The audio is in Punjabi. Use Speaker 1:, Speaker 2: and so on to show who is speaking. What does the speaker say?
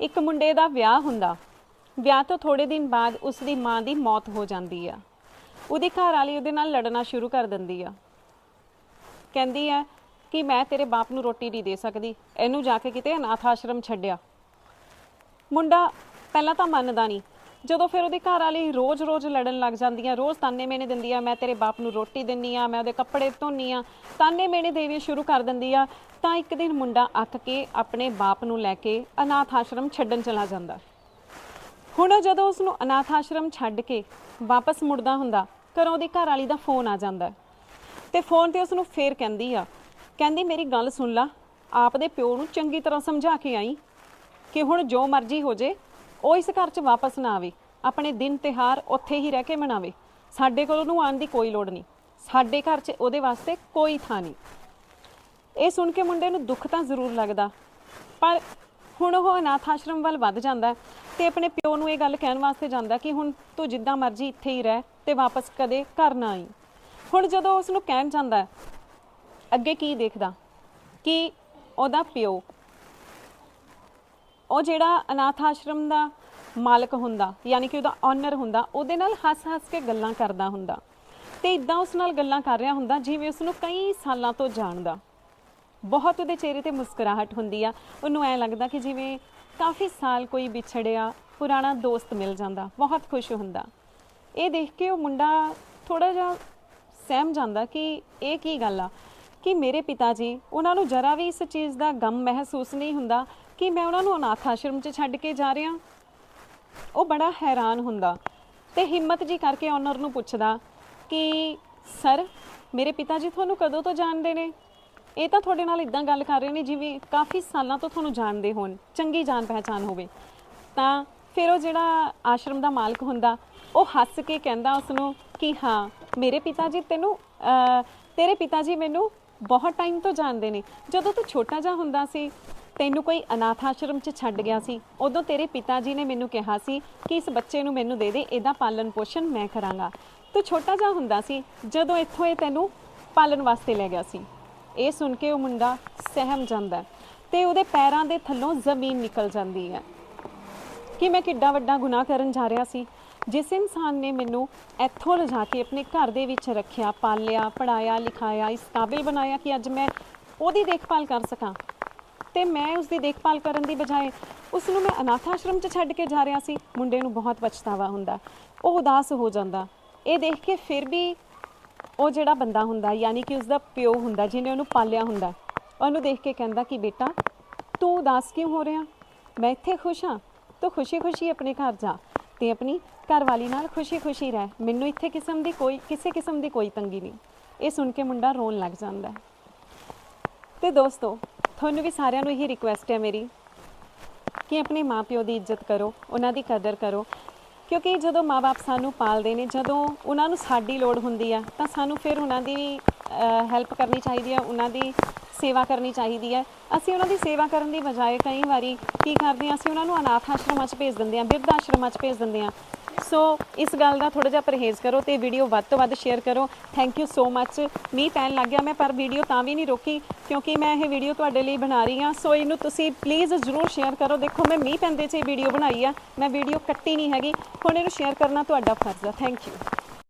Speaker 1: ਇੱਕ ਮੁੰਡੇ ਦਾ ਵਿਆਹ ਹੁੰਦਾ। ਵਿਆਹ ਤੋਂ ਥੋੜੇ ਦਿਨ ਬਾਅਦ ਉਸ ਦੀ ਮਾਂ ਦੀ ਮੌਤ ਹੋ ਜਾਂਦੀ ਆ। ਉਹਦੀ ਘਰ ਵਾਲੀ ਉਹਦੇ ਨਾਲ ਲੜਨਾ ਸ਼ੁਰੂ ਕਰ ਦਿੰਦੀ ਆ। ਕਹਿੰਦੀ ਆ ਕਿ ਮੈਂ ਤੇਰੇ ਬਾਪ ਨੂੰ ਰੋਟੀ ਨਹੀਂ ਦੇ ਸਕਦੀ। ਇਹਨੂੰ ਜਾ ਕੇ ਕਿਤੇ ਅਨਾਥ ਆਸ਼ਰਮ ਛੱਡਿਆ। ਮੁੰਡਾ ਪਹਿਲਾਂ ਤਾਂ ਮੰਨਦਾ ਨਹੀਂ। ਜਦੋਂ ਫਿਰ ਉਹਦੀ ਘਰ ਵਾਲੀ ਰੋਜ਼-ਰੋਜ਼ ਲੜਨ ਲੱਗ ਜਾਂਦੀ ਆ, ਰੋਜ਼ ਤਾਨੇ ਮੇਨੇ ਦਿੰਦੀ ਆ, ਮੈਂ ਤੇਰੇ ਬਾਪ ਨੂੰ ਰੋਟੀ ਦਿੰਨੀ ਆ, ਮੈਂ ਉਹਦੇ ਕੱਪੜੇ ਧੋਨੀ ਆ, ਤਾਨੇ ਮੇਨੇ ਦੇਣੇ ਸ਼ੁਰੂ ਕਰ ਦਿੰਦੀ ਆ, ਤਾਂ ਇੱਕ ਦਿਨ ਮੁੰਡਾ ਅੱਕ ਕੇ ਆਪਣੇ ਬਾਪ ਨੂੰ ਲੈ ਕੇ ਅਨਾਥ ਆਸ਼ਰਮ ਛੱਡਣ ਚਲਾ ਜਾਂਦਾ। ਹੁਣ ਜਦੋਂ ਉਸ ਨੂੰ ਅਨਾਥ ਆਸ਼ਰਮ ਛੱਡ ਕੇ ਵਾਪਸ ਮੁੜਦਾ ਹੁੰਦਾ, ਘਰੋਂ ਉਹਦੀ ਘਰ ਵਾਲੀ ਦਾ ਫੋਨ ਆ ਜਾਂਦਾ। ਤੇ ਫੋਨ ਤੇ ਉਸ ਨੂੰ ਫੇਰ ਕਹਿੰਦੀ ਆ, ਕਹਿੰਦੀ, ਮੇਰੀ ਗੱਲ ਸੁਣ ਲਾ, ਆਪ ਦੇ ਪਿਓ ਨੂੰ ਚੰਗੀ ਤਰ੍ਹਾਂ ਸਮਝਾ ਕੇ ਆਈ ਕਿ ਹੁਣ ਜੋ ਮਰਜ਼ੀ ਹੋ ਜੇ, ਉਹ ਇਸ ਘਰ 'ਚ ਵਾਪਸ ਨਾ ਆਵੇ। ਆਪਣੇ ਦਿਨ ਤਿਹਾਰ ਉੱਥੇ ਹੀ ਰਹਿ ਕੇ ਮਨਾਵੇ। ਸਾਡੇ ਕੋਲ ਉਹਨੂੰ ਆਉਣ ਦੀ ਕੋਈ ਲੋੜ ਨਹੀਂ। ਸਾਡੇ ਘਰ 'ਚ ਉਹਦੇ ਵਾਸਤੇ ਕੋਈ ਥਾਂ ਨਹੀਂ। ਇਹ ਸੁਣ ਕੇ ਮੁੰਡੇ ਨੂੰ ਦੁੱਖ ਤਾਂ ਜ਼ਰੂਰ ਲੱਗਦਾ। ਪਰ ਹੁਣ ਉਹ ਅਨਾਥ ਆਸ਼ਰਮ ਵੱਲ ਵੱਧ ਜਾਂਦਾ ਹੈ ਤੇ ਆਪਣੇ ਪਿਓ ਨੂੰ ਇਹ ਗੱਲ ਕਹਿਣ ਵਾਸਤੇ ਜਾਂਦਾ ਕਿ ਹੁਣ ਤੂੰ ਜਿੱਦਾਂ ਮਰਜ਼ੀ ਇੱਥੇ ਹੀ ਰਹਿ ਤੇ ਵਾਪਸ ਕਦੇ ਘਰ ਨਾ ਆਈ। ਹੁਣ ਜਦੋਂ ਉਸ ਨੂੰ ਕਹਿਣ ਜਾਂਦਾ ਅੱਗੇ ਕੀ ਦੇਖਦਾ? ਕਿ ਉਹਦਾ ਪਿਓ, ਉਹ ਜਿਹੜਾ ਅਨਾਥ ਆਸ਼ਰਮ ਦਾ ਮਾਲਕ ਹੁੰਦਾ, ਯਾਨੀ ਕਿ ਉਹਦਾ ਓਨਰ ਹੁੰਦਾ, ਉਹਦੇ ਨਾਲ ਹੱਸ-ਹੱਸ ਕੇ ਗੱਲਾਂ ਕਰਦਾ ਹੁੰਦਾ ਤੇ ਇਦਾਂ ਉਸ ਨਾਲ ਗੱਲਾਂ ਕਰ ਰਿਹਾ ਹੁੰਦਾ, ਜਿਵੇਂ ਉਸ ਨੂੰ ਕਈ ਸਾਲਾਂ ਤੋਂ ਜਾਣਦਾ। ਬਹੁਤ ਉਹਦੇ ਚਿਹਰੇ ਤੇ ਮੁਸਕਰਾਹਟ ਹੁੰਦੀ ਆ, ਉਹਨੂੰ ਐ ਲੱਗਦਾ ਕਿ ਜਿਵੇਂ ਕਾਫੀ ਸਾਲ ਕੋਈ ਵਿਛੜਿਆ, ਪੁਰਾਣਾ ਦੋਸਤ ਮਿਲ ਜਾਂਦਾ, ਬਹੁਤ ਖੁਸ਼ ਹੁੰਦਾ। ਇਹ ਦੇਖ ਕੇ ਉਹ ਮੁੰਡਾ ਥੋੜਾ ਜਿਹਾ ਸਹਿਮ ਜਾਂਦਾ ਕਿ ਇਹ ਕੀ ਗੱਲ ਆ, ਕਿ ਮੇਰੇ ਪਿਤਾ ਜੀ ਉਹਨਾਂ ਨੂੰ ਜਰਾ ਵੀ ਇਸ ਚੀਜ਼ ਦਾ ਗਮ ਮਹਿਸੂਸ ਨਹੀਂ ਹੁੰਦਾ ਕਿ ਮੈਂ ਉਹਨਾਂ ਨੂੰ ਅਨਾਥ ਆਸ਼ਰਮ 'ਚ ਛੱਡ ਕੇ ਜਾ ਰਿਹਾ ਉਹ ਬੜਾ ਹੈਰਾਨ ਹੁੰਦਾ ਤੇ ਹਿੰਮਤ ਜੀ ਕਰਕੇ ਓਨਰ ਨੂੰ ਪੁੱਛਦਾ ਕਿ, ਸਰ, ਮੇਰੇ ਪਿਤਾ ਜੀ ਤੁਹਾਨੂੰ ਕਦੋਂ ਤੋਂ ਜਾਣਦੇ ਨੇ? ਇਹ ਤਾਂ ਤੁਹਾਡੇ ਨਾਲ ਇਦਾਂ ਗੱਲ ਕਰ ਰਹੇ ਨੇ ਜਿਵੇਂ ਕਾਫੀ ਸਾਲਾਂ ਤੋਂ ਤੁਹਾਨੂੰ ਜਾਣਦੇ ਹੋਣ, ਚੰਗੀ ਜਾਣ ਪਹਿਚਾਨ ਹੋਵੇ। ਤਾਂ ਫਿਰ ਉਹ ਜਿਹੜਾ ਆਸ਼ਰਮ ਦਾ ਮਾਲਕ ਹੁੰਦਾ, ਉਹ ਹੱਸ ਕੇ ਕਹਿੰਦਾ ਉਸ ਨੂੰ ਕਿ, ਹਾਂ, ਮੇਰੇ ਪਿਤਾ ਜੀ ਤੈਨੂੰ ਤੇਰੇ ਪਿਤਾ ਜੀ ਮੈਨੂੰ ਬਹੁਤ ਟਾਈਮ ਤੋਂ ਜਾਣਦੇ ਨੇ। ਜਦੋਂ ਤੂੰ ਛੋਟਾ ਜਿਹਾ ਹੁੰਦਾ ਸੀ, ਤੈਨੂੰ ਕੋਈ ਅਨਾਥ ਆਸ਼ਰਮ 'ਚ ਛੱਡ ਗਿਆ ਸੀ, ਉਦੋਂ ਤੇਰੇ ਪਿਤਾ ਜੀ ਨੇ ਮੈਨੂੰ ਕਿਹਾ ਸੀ ਕਿ ਇਸ ਬੱਚੇ ਨੂੰ ਮੈਨੂੰ ਦੇ ਦੇ, ਇਹਦਾ ਪਾਲਣ ਪੋਸ਼ਣ ਮੈਂ ਕਰਾਂਗਾ। ਤੂੰ ਛੋਟਾ ਜਿਹਾ ਹੁੰਦਾ ਸੀ, ਜਦੋਂ ਇੱਥੋਂ ਇਹ ਤੈਨੂੰ ਪਾਲਣ ਵਾਸਤੇ ਲੈ ਗਿਆ ਸੀ। ਇਹ ਸੁਣ ਕੇ ਉਹ ਮੁੰਡਾ ਸਹਿਮ ਜਾਂਦਾ ਹੈ ਤੇ ਉਹਦੇ ਪੈਰਾਂ ਦੇ ਥੱਲੋਂ ਜ਼ਮੀਨ ਨਿਕਲ ਜਾਂਦੀ ਹੈ। ਕਿ ਮੈਂ ਕਿੱਡਾ ਵੱਡਾ ਗੁਨਾਹ ਕਰਨ ਜਾ ਰਿਹਾ ਸੀ ਜਿਸ ਇਨਸਾਨ ਨੇ ਮੈਨੂੰ ਇੱਥੋਂ ਲਿਜਾ ਕੇ ਆਪਣੇ ਘਰ ਦੇ ਵਿੱਚ ਰੱਖਿਆ, ਪਾਲਿਆ ਪੜਾਇਆ ਲਿਖਾਇਆ, ਇਸ ਕਾਬਿਲ ਬਣਾਇਆ ਕਿ ਅੱਜ ਮੈਂ ਉਹਦੀ ਦੇਖਭਾਲ ਕਰ ਸਕਾਂ। ਤੇ ਮੈਂ ਉਸ ਦੀ ਦੇਖਭਾਲ ਕਰਨ ਦੀ ਬਜਾਏ ਉਸ ਨੂੰ ਮੈਂ ਅਨਾਥ ਆਸ਼ਰਮ 'ਚ ਛੱਡ ਕੇ ਜਾ ਰਿਹਾ ਸੀ। ਮੁੰਡੇ ਨੂੰ ਬਹੁਤ ਪਛਤਾਵਾ ਹੁੰਦਾ, ਉਹ ਉਦਾਸ ਹੋ ਜਾਂਦਾ। ਇਹ ਦੇਖ ਕੇ ਫਿਰ ਵੀ ਉਹ ਜਿਹੜਾ ਬੰਦਾ ਹੁੰਦਾ, ਯਾਨੀ ਕਿ ਉਸ ਦਾ ਪਿਓ ਹੁੰਦਾ, ਜਿਹਨੇ ਉਹਨੂੰ ਪਾਲਿਆ ਹੁੰਦਾ, ਉਹਨੂੰ ਦੇਖ ਕੇ ਕਹਿੰਦਾ ਕਿ ਬੇਟਾ, ਤੂੰ ਉਦਾਸ ਕਿਉਂ ਹੋ ਰਿਹਾ? ਮੈਂ ਇੱਥੇ ਖੁਸ਼ ਹਾਂ, ਤੂੰ ਖੁਸ਼ੀ-ਖੁਸ਼ੀ ਆਪਣੇ ਘਰ ਜਾ। ਤੇ ਆਪਣੀ ਘਰਵਾਲੀ ਨਾਲ ਖੁਸ਼ੀ-ਖੁਸ਼ੀ ਰਹਿ। ਮੈਨੂੰ ਇੱਥੇ ਕਿਸਮ ਦੀ ਕੋਈ ਕਿਸੇ ਕਿਸਮ ਦੀ ਕੋਈ ਤੰਗੀ ਨਹੀਂ। ਇਹ ਸੁਣ ਕੇ ਮੁੰਡਾ ਰੋਣ ਲੱਗ ਜਾਂਦਾ ਹੈ। ਤੇ ਦੋਸਤੋ, ਤੁਹਾਨੂੰ ਵੀ ਸਾਰਿਆਂ ਨੂੰ ਇਹੀ ਰਿਕੁਐਸਟ ਹੈ ਮੇਰੀ ਕਿ ਆਪਣੇ ਮਾਪਿਓ ਦੀ ਇੱਜ਼ਤ ਕਰੋ, ਉਹਨਾਂ ਦੀ ਕਦਰ ਕਰੋ। ਕਿਉਂਕਿ ਜਦੋਂ ਮਾਪੇ ਸਾਨੂੰ ਪਾਲਦੇ ਨੇ, ਜਦੋਂ ਉਹਨਾਂ ਨੂੰ ਸਾਡੀ ਲੋੜ ਹੁੰਦੀ ਆ, ਤਾਂ ਸਾਨੂੰ ਫਿਰ ਉਹਨਾਂ ਦੀ ਹੈਲਪ ਕਰਨੀ ਚਾਹੀਦੀ ਹੈ ਉਹਨਾਂ ਦੀ ਸੇਵਾ ਕਰਨੀ ਚਾਹੀਦੀ ਹੈ। ਅਸੀਂ ਉਹਨਾਂ ਦੀ ਸੇਵਾ ਕਰਨ ਦੀ ਬਜਾਏ ਕਈ ਵਾਰੀ ਕੀ ਕਰਦੇ ਹਾਂ, ਅਸੀਂ ਉਹਨਾਂ ਨੂੰ ਅਨਾਥ ਆਸ਼ਰਮਾਂ 'ਚ ਭੇਜ ਦਿੰਦੇ ਹਾਂ, ਬਿਰਧ ਆਸ਼ਰਮਾਂ 'ਚ ਭੇਜ ਦਿੰਦੇ ਹਾਂ। ਸੋ ਇਸ ਗੱਲ ਦਾ ਥੋੜਾ ਜਿਹਾ ਪਰਹੇਜ਼ ਕਰੋ ਤੇ ਵੀਡੀਓ ਵੱਧ ਤੋਂ ਵੱਧ ਸ਼ੇਅਰ ਕਰੋ। ਥੈਂਕ ਯੂ ਸੋ ਮੱਚ ਮੀਂਹ ਪੈਣ ਲੱਗ ਗਿਆ, ਮੈਂ ਪਰ ਵੀਡੀਓ ਤਾਂ ਵੀ ਨਹੀਂ ਰੋਕੀ ਕਿਉਂਕਿ ਮੈਂ ਇਹ ਵੀਡੀਓ ਤੁਹਾਡੇ ਲਈ ਬਣਾ ਰਹੀ ਹਾਂ। ਸੋ ਇਹਨੂੰ ਤੁਸੀਂ ਪਲੀਜ਼ ਜ਼ਰੂਰ ਸ਼ੇਅਰ ਕਰੋ। ਦੇਖੋ, ਮੈਂ ਮੀਂਹ ਪੈਂਦੇ 'ਚ ਇਹ ਵੀਡੀਓ ਬਣਾਈ ਆ। ਮੈਂ ਵੀਡੀਓ ਕੱਟੀ ਨਹੀਂ ਹੈਗੀ। ਹੁਣ ਇਹਨੂੰ ਸ਼ੇਅਰ ਕਰਨਾ ਤੁਹਾਡਾ ਫਰਜ਼ ਆ। Thank you